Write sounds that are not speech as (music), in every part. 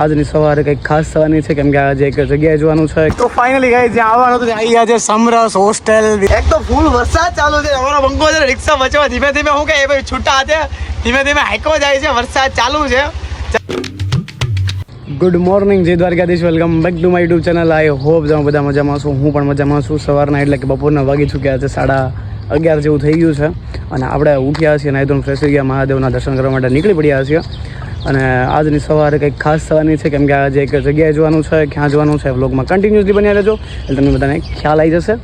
આજની સવારે કંઈક ખાસ થવાની છે કેમ કે આજે એક જગ્યાએ જવાનું છે. તો ફાઇનલી ગઈ જ્યાં આવવાનું હતું ત્યાં છે આજે સમરસ હોસ્ટેલ એક તો ફૂલ વરસાદ ચાલુ છે. અમારો બંગો છે રિક્ષા બચવા ધીમે ધીમે હું કે એ ભાઈ છૂટા છે. ધીમે ધીમે હાઈકો જાય છે વરસાદ ચાલુ છે. ગુડ મોર્નિંગ જય Dwarkadhish. Welcome back to my YouTube channel I hope તમે બધા મજામાં છું. હું પણ મજામાં છું. સવારના એટલે કે બપોરના વાગી ચૂક્યા છે સાડા અગિયાર જેવું થઈ ગયું છે. અને આપણે ઉઠ્યા છીએ નાઈ ધોઈને ફ્રેશ થઈ ગયા મહાદેવના દર્શન કરવા માટે નીકળી પડ્યા છીએ. અને આજની સવારે કંઈક ખાસ થવાની છે કેમ કે આજે એક જગ્યાએ જવાનું છે, ક્યાં જવાનું છે વ્લોગમાં કન્ટિન્યુઅસલી બન્યા રહેજો એટલે તમને બધાને ખ્યાલ આવી જશે.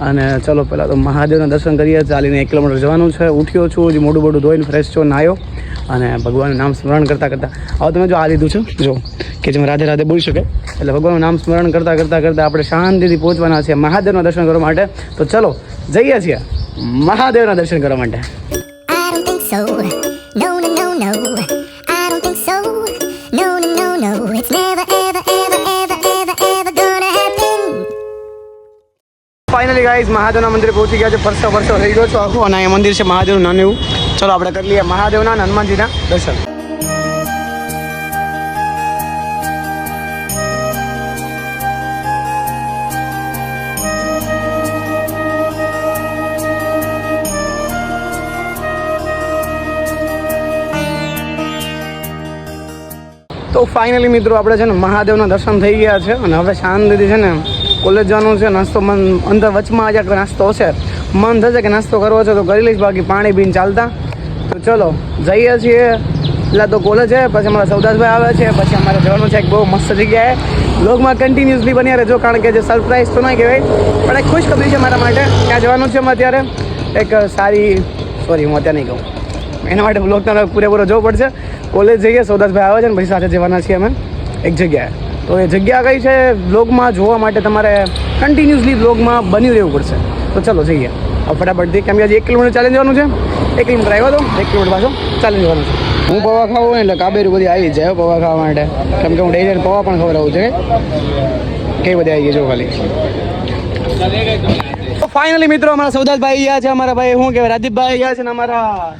અને ચલો, પહેલાં તો મહાદેવના દર્શન કરીએ, ચાલીને એક કિલોમીટર જવાનું છે. ઉઠ્યો છું, હજી મોઢું મોઢું ધોઈને ફ્રેશ છો નાયો અને ભગવાનનું નામ સ્મરણ કરતાં કરતાં. હવે તમે જો આ લીધું છે, જો, કે જેમાં રાધે રાધે બોલી શકે. એટલે ભગવાનનું નામ સ્મરણ કરતાં કરતાં કરતાં આપણે શાંતિથી પહોંચવાના છીએ મહાદેવના દર્શન કરવા માટે. તો ચલો, જઈએ છીએ મહાદેવના દર્શન કરવા માટે. ફાઇનલી ગાઈઝ મહાદેવના મંદિરે પહોંચી ગયા છે. ફરસો ફરસો થઈ ગયો છો આખો અને અહીંયા મંદિર છે મહાદેવનું નાનું એવું ચલો, આપણે કરી લઈએ મહાદેવના અને હનુમાનજીના દર્શન. તો ફાઇનલી મિત્રો, આપણે છે ને મહાદેવના દર્શન થઈ ગયા છે. અને હવે શાંતિથી છે ને કોલેજ જવાનું છે, નાસ્તો મન અંદર વચમાં આજે નાસ્તો હશે? મન થશે કે નાસ્તો કરવો છે તો કરી લઈશ, બાકી પાણી પીને ચાલતા. તો ચલો, જઈએ છીએ. એટલે તો કોલેજ છે, પછી અમારા સૌદાસભાઈ આવે છે, પછી અમારે જવાનું છે, એક બહુ મસ્ત જગ્યાએ. લોગમાં કન્ટિન્યુઅસલી બની રહેજો કારણ કે જે સરપ્રાઈઝ તો નહીં કહેવાય, પણ એક ખુશખબરી છે મારા માટે. ક્યાં જવાનું છે અમે અત્યારે. એક સારી સોરી હું અત્યારે નહીં કહું. એના માટે બ્લોગ તમારે પૂરેપૂરો જોવો પડશે. કોલેજ જઈએ, સૌદાસભાઈ આવે છે ને, પછી સાથે જવાના છીએ અમે. એક જગ્યાએ. તો એ જગ્યા કઈ છે બ્લોગમાં જોવા માટે તમારે કન્ટિન્યુઅસલી બ્લોગમાં બની રહેવું પડશે. તો ચલો જઈએ. ફટાફટથી કેમ કે આજે એક કિલોમીટર ચાલી જવાનું છે. એક કિલોમીટર આવ્યો તો એક કિલોમીટર પાછો ચાલી જવાનું છે. હું પવા ખાવું એટલે કાબેરી બધી આવી જાય પવા ખાવા માટે. કેમ કે હું ડેલી પૌવા પણ ખવડાવું છે કઈ બધી આવી ગઈ જો ખાલી? ફાઇનલી મિત્રો અમારા સૌદાસભાઈ ગયા છે અમારા ભાઈ શું કહેવાય રાજીવભાઈ ગયા છે ને અમારા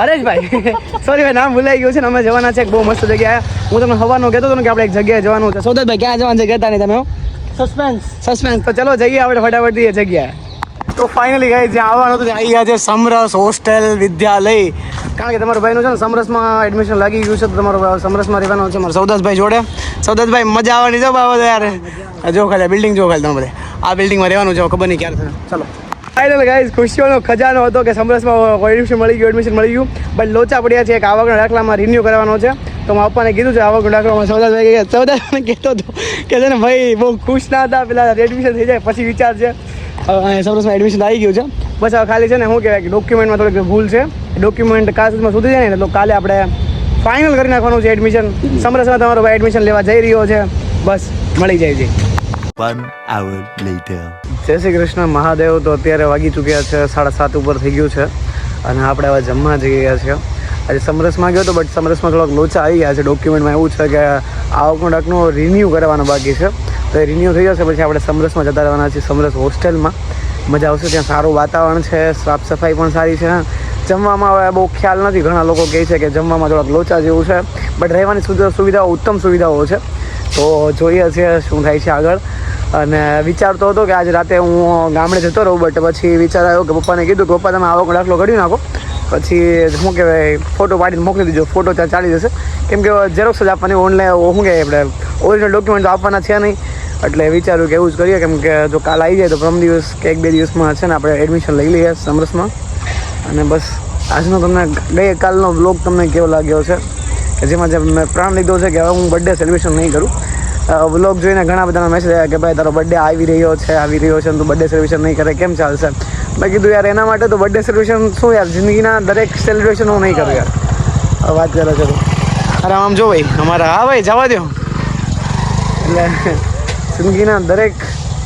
હરેશભાઈ. (laughs) સોરી ભાઈ નામ ભૂલાઈ ગયું છે ને અમે જવાના છે બહુ મસ્ત જગ્યાએ. હું તમને હવાનું કહેતો હતો ને કે આપણે એક જગ્યાએ જવાનું છે. સૌદાસભાઈ ક્યાં જવાનું છે? કહેતા નહીં તમે સસ્પેન્સ સસ્પેન્સ તો ચલો જઈએ આપણે ફટાફટ એ જગ્યાએ. તો ફાઇનલી ગઈ જ્યાં આવવાનું હતું ત્યાં અહીંયા છે સમરસ હોસ્ટેલ વિદ્યાલય. કારણ કે તમારા ભાઈનું છે ને સમરસમાં એડમિશન લાગી ગયું છે તો તમારો સમરસમાં રહેવાનું છે મારા સૌદાસભાઈ જોડે. સૌદાસભાઈ મજા આવવાની છે બાબત યાર. જો ખાલી બિલ્ડિંગ જો ખાલી તમે બધે. આ બિલ્ડિંગમાં રહેવાનું છે ખબર નહીં ક્યારે ચલો. ફાઇનલ ગાઈઝ ખુશીઓનો ખજાનો હતો કે સમરસમાં એડમિશન મળી ગયું એડમિશન મળી ગયું. બટ લોચા પડ્યા છે, એક આવકના દાખલામાં રિન્યૂ કરવાનો છે. તો મારા પપ્પાને કીધું છે, આવકનો દાખલામાં સૌદાસભાઈ કહે મને કહેતો હતો કે છે ને, ભાઈ, બહુ ખુશ ના હતા. પેલા એડમિશન થઈ જાય, પછી વિચાર છે. સમરસમાં એડમિશન આવી ગયું છે. બસ હવે ખાલી છે ને, શું કહેવાય કે ડોક્યુમેન્ટમાં થોડીક ભૂલ છે. ડોક્યુમેન્ટ કાસમાં સુધી જાય ને તો કાલે આપણે ફાઇનલ કરી નાખવાનું છે એડમિશન સમરસમાં તમારો ભાઈ એડમિશન લેવા જઈ રહ્યો છે. બસ, મળી જાય છે. One hour later. જય શ્રી કૃષ્ણ, મહાદેવ તો અત્યારે વાગી ચૂક્યા છે, સાડા સાત ઉપર થઈ ગયું છે અને આપણે હવે જમવા જઈ ગયા છીએ. આજે સમરસમાં ગયો તો બટ સમરસમાં થોડાક લોચા આવી ગયા છે. ડોક્યુમેન્ટમાં એવું છે કે આવકનો ડાકનો રિન્યૂ કરવાનો બાકી છે. તો એ રિન્યૂ થઈ જશે, પછી આપણે સમરસમાં જતા રહેવાના છીએ, સમરસ હોસ્ટેલમાં. મજા આવશે, ત્યાં સારું વાતાવરણ છે, સાફ સફાઈ પણ સારી છે. જમવામાં હવે બહુ ખ્યાલ નથી. ઘણા લોકો કહે છે કે જમવામાં થોડાક લોચા જેવું છે બટ રહેવાની સુવિધાઓ, ઉત્તમ સુવિધાઓ છે. તો જોઈએ છીએ શું થાય છે આગળ. અને વિચારતો હતો કે આજ રાતે હું ગામડે જતો રહું બટ પછી વિચાર આવ્યો કે પપ્પાને કીધું કે પપ્પા, તમે આવક, દાખલો કરી નાખો પછી શું કહેવાય ફોટો પાડીને મોકલી દીજો ફોટો ત્યાં ચાલી જશે. કેમ કે ઝેરોક્ષ જ આપવાની ઓનલાઈન શું કહેવાય, આપણે ઓરિજિનલ ડોક્યુમેન્ટ આપવાના છે નહીં. એટલે વિચાર્યું કે એવું જ કરીએ, કેમ કે જો કાલ આવી જાય તો પ્રથમ દિવસ કે એક બે દિવસમાં છે ને આપણે એડમિશન લઈ લઈએ સમરસમાં. અને બસ, આજનો તમને ગઈ કાલનો બ્લોગ તમને કેવો લાગ્યો છે? કે જેમાં જે મેં પ્રાણ લીધો છે કે હવે હું બર્થડે સેલિબ્રેશન નહીં કરું. વ્લોગ જોઈને ઘણા બધાના મેસેજ આવ્યા કે ભાઈ, તારો બર્થડે આવી રહ્યો છે, આવી રહ્યો છે, તું બર્થડે સેલિબ્રેશન નહીં કરે, કેમ ચાલશે? મેં કીધું, યાર, એના માટે તો બર્થડે સેલિબ્રેશન શું યાર, જિંદગીના દરેક સેલિબ્રેશન હું નહીં કરું યાર. વાત કરે છે. અરે, આમ જો ભાઈ, અમારા, હા ભાઈ, જવા દો એટલે (laughs) જિંદગીના દરેક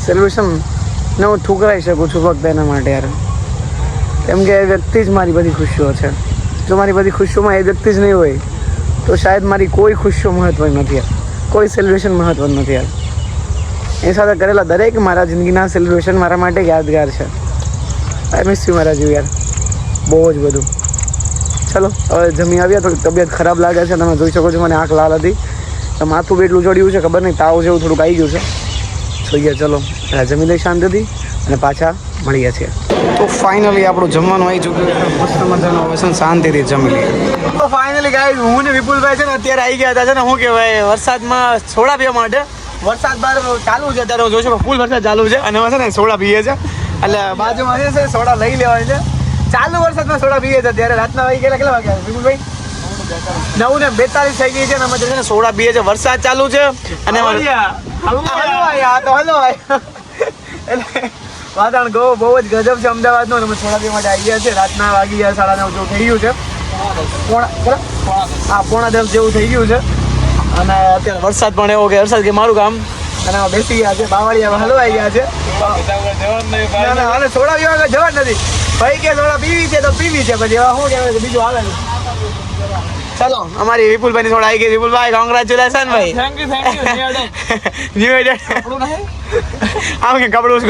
સેલિબ્રેશનને હું ઠુકરાઈ શકું છું ફક્ત એના માટે યાર. કેમ કે એ વ્યક્તિ જ મારી બધી ખુશીઓ છે. જો મારી બધી ખુશીઓમાં એ વ્યક્તિ જ નહીં હોય, તો શાયદ મારી કોઈ ખુશીઓ મહત્વની નથી યાર. કોઈ સેલિબ્રેશન મહત્વનું નથી યાર. એ સાથે કરેલા દરેક મારા જિંદગીના સેલિબ્રેશન મારા માટે યાદગાર છે. આઈ મિસ યુ મારા જીવ યાર. બહુ જ બધું. ચલો, હવે જમી આવ્યા થોડી તબિયત ખરાબ લાગે છે, તમે જોઈ શકો છો, મને આંખ લાલ હતી. તો માથું બી એટલું ચડ્યું છે, ખબર નહીં, તાવ જેવું થોડુંક આવી ગયું છે. જોઈએ, ચલો જમી લઈ શાંતિથી અને પાછા મળીએ છીએ. તો ફાઇનલી આપણું જમવાનું આવી ચૂક્યું છે. મસ્ત મજાનો વ્યસન શાંતિથી જમી લઈએ. તો ફાઇનલી ગાઈસ હું ને વિપુલભાઈ છે ને અત્યારે આવી ગયા હતા છે ને શું કહેવાય વરસાદમાં સોડા પીવા માટે. વરસાદ બહાર ચાલુ છે અત્યારે છું ફૂલ વરસાદ ચાલુ છે. અને એમાં છે ને સોડા પીએ છે એટલે બાજુમાં છે સોડા લઈ લેવાની છે. ચાલુ વરસાદમાં સોડા પીએ છે ત્યારે રાતના વાગી ગયેલા કેટલા વાગ્યા? વિપુલભાઈ? નવ ને બેતાલીસ થઈ ગઈ છે અને અમે છે ને સોડા પીએ છે વરસાદ ચાલુ છે. અને એમાં- હલવો આય, આ તો હલવો આય. (laughs) એટલે વાતાવરણ ગો બહુ જ ગજબ છે અમદાવાદનું. અમે થોડા દિવસ માટે આવી ગયા છે રાતના વાગી ગયા સાડા નવ જેવું થઈ ગયું છે. પોણા હા પોણા દસ જેવું થઈ ગયું છે. અને અત્યારે વરસાદ પણ એવો કે વરસાદ કે મારું કામ અને બેસી ગયા છે. બાવળિયા હલવાઈ ગયા છે. અને થોડા પીવા જવા જ નથી. ભાઈ કે થોડા પીવી છે તો પીવી છે. પછી હવે શું કહેવાય બીજું આવે ચલો અમારી વિપુલભાઈ ની થોડા આવી ગઈ. વિપુલભાઈ કોંગ્રેચ્યુલેશન ભાઈ. Thank you thank you new edit નહીં? આમ કે કપડું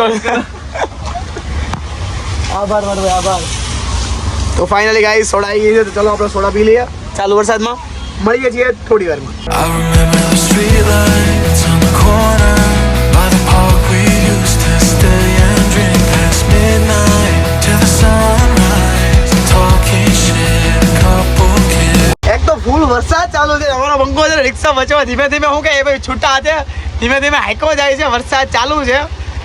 આભાર મારો ભાઈ આભાર તો ફાઇનલી ગાઈ સોડા આવી ગઈ છે તો ચલો આપણે સોડા પી લઈએ ચાલુ વરસાદમાં મળીએ છીએ થોડી વારમાં I remember the streetlights on the corner by the park we used to stay and drink past midnight to the sunrise, talking shit, a couple kids. એક તો ફૂલ વરસાદ ચાલુ છે અમારો બંકો છે રિક્ષા બચવા ધીમે ધીમે હું કે એ ભાઈ છૂટા છે ધીમે ધીમે હાઈકો જાય છે વરસાદ ચાલુ છે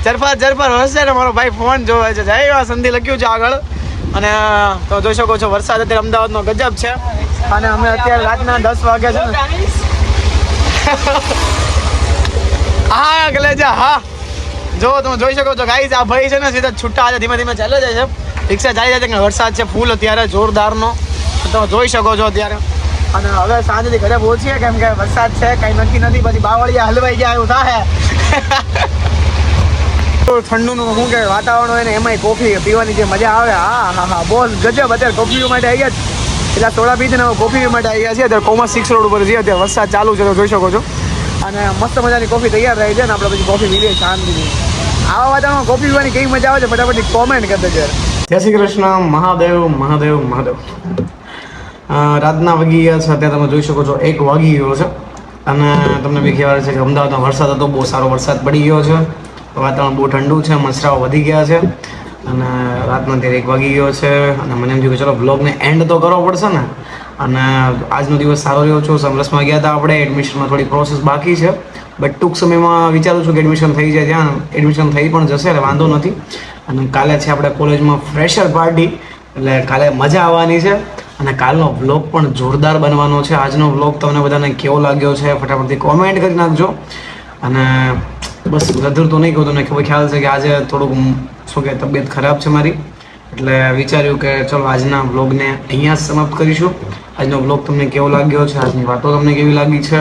જરફા જરફા હશે ને મારો ભાઈ ફોન જોવે છે. જય એવા સંધિ લખ્યું છે આગળ. અને તો જોઈ શકો છો વરસાદ અત્યારે અમદાવાદનો ગજબ છે. અને અમે અત્યારે રાતના દસ વાગ્યા છે (laughs) હા, કલેજા, હા. જો, તમે જોઈ શકો છો ગાઈઝ આ ભાઈ છે ને સીધા છૂટા છે, ધીમે ધીમે ચાલે જાય છે. રિક્ષા ચાલી જાય છે કે વરસાદ છે ફૂલ અત્યારે જોરદારનો. તમે જોઈ શકો છો અત્યારે. અને હવે સાંજથી ઘરે પહોંચીએ, કેમ કે વરસાદ છે, કંઈ નક્કી નથી, પછી બાવળિયા હલવાઈ ગયા એવું થાય. (laughs) ઠંડુનું શું કે વાતાવરણ હોય ને એમાંય કોફી પીવાની જે મજા આવે, હા હા બહુ ગજબ, અત્યારે કોફી માટે આવી ગયા છે. એટલે સોડા પી છે કોફી માટે આવી છીએ અત્યારે કોમર્સ સિક્સ રોડ ઉપર અત્યારે વરસાદ ચાલુ છે જોઈ શકો છો. અને મસ્ત મજાની કોફી તૈયાર રહી છે ને, આપણે પછી કોફી પીએ શાંતિથી. આવા વાતાવરણમાં કોફી પીવાની કેવી મજા આવે છે, ફટાફટ કોમેન્ટ કરી દેજો. જય શ્રી કૃષ્ણ, મહાદેવ મહાદેવ મહાદેવ. રાતના વાગી ગયા છે, અત્યારે તમે જોઈ શકો છો, એક વાગી ગયો છે. અને તમને બી ખ્યાલ છે કે અમદાવાદમાં વરસાદ હતો, બહુ સારો વરસાદ પડી ગયો છે. વાતાવરણ બહુ ઠંડુ છે મસરાઓ વધી ગયા છે અને રાતના ત્યારે એક વાગી ગયો છે અને મને એમ થયું કે ચલો બ્લોગને એન્ડ તો કરવો પડશે ને. અને આજનો દિવસ સારો રહ્યો છું, સમરસમાં ગયા હતા આપણે, એડમિશનમાં થોડી પ્રોસેસ બાકી છે. બટ ટૂંક સમયમાં વિચારું છું કે એડમિશન થઈ જાય ત્યાં એડમિશન થઈ પણ જશે, એટલે વાંધો નથી. અને કાલે છે આપણે કોલેજમાં ફ્રેશર પાર્ટી એટલે કાલે મજા આવવાની છે. અને કાલનો વ્લોગ પણ જોરદાર બનવાનો છે. આજનો વ્લોગ તમને બધાને કેવો લાગ્યો છે, ફટાફટથી કોમેન્ટ કરી નાખજો. અને બસ ગધર તો નહીં કહું તમને, ખબર ખ્યાલ છે કે આજે થોડુંક શું કે, તબિયત ખરાબ છે મારી. એટલે વિચાર્યું કે ચલો, આજના વ્લોગને અહીંયા જ સમાપ્ત કરીશું. આજનો વ્લોગ તમને કેવો લાગ્યો છે? આજની વાતો તમને કેવી લાગી છે?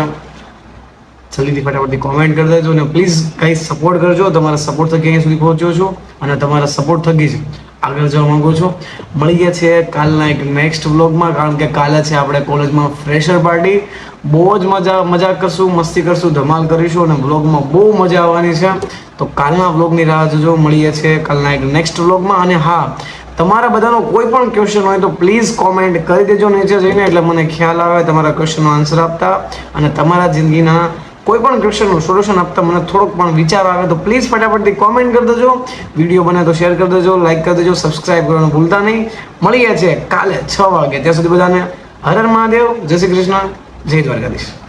જલ્દીથી ફટાફટથી કોમેન્ટ કરી દેજો અને પ્લીઝ કંઈ સપોર્ટ કરજો. તમારા સપોર્ટ થકી અહીંયા સુધી પહોંચ્યો છું અને તમારા સપોર્ટ થકી જ આગળ જવા માંગુ છું. મળી ગયા છે કાલના એક નેક્સ્ટ વ્લોગમાં કારણ કે કાલે છે આપણે કોલેજમાં ફ્રેશર પાર્ટી બહુ જ મજા મજા કરશું, મસ્તી કરશું, ધમાલ કરીશું અને વ્લોગમાં બહુ મજા આવવાની છે. તો કાલના વ્લોગની રાહ જોજો, મળીએ છીએ કાલના એક નેક્સ્ટ વ્લોગમાં. અને હા, તમારા બધાનો કોઈ પણ ક્વેશ્ચન હોય તો પ્લીઝ કોમેન્ટ કરી દેજો નીચે જઈને, એટલે મને ખ્યાલ આવે, તમારા ક્વેશ્ચનનો આન્સર આપતા. અને તમારા જિંદગીના કોઈ પણ ક્વેશ્ચનનું સોલ્યુશન આપતા મને થોડોક પણ વિચાર આવે, તો પ્લીઝ ફટાફટથી કોમેન્ટ કરી દેજો. વીડિયો બને તો શેર કરી દેજો લાઈક કરી દેજો સબસ્ક્રાઇબ કરવાનું ભૂલતા નહીં. મળીએ છીએ કાલે છ વાગે. ત્યાં સુધી બધાને હર મહાદેવ. જય શ્રી કૃષ્ણ. જય દ્વારકાધીશ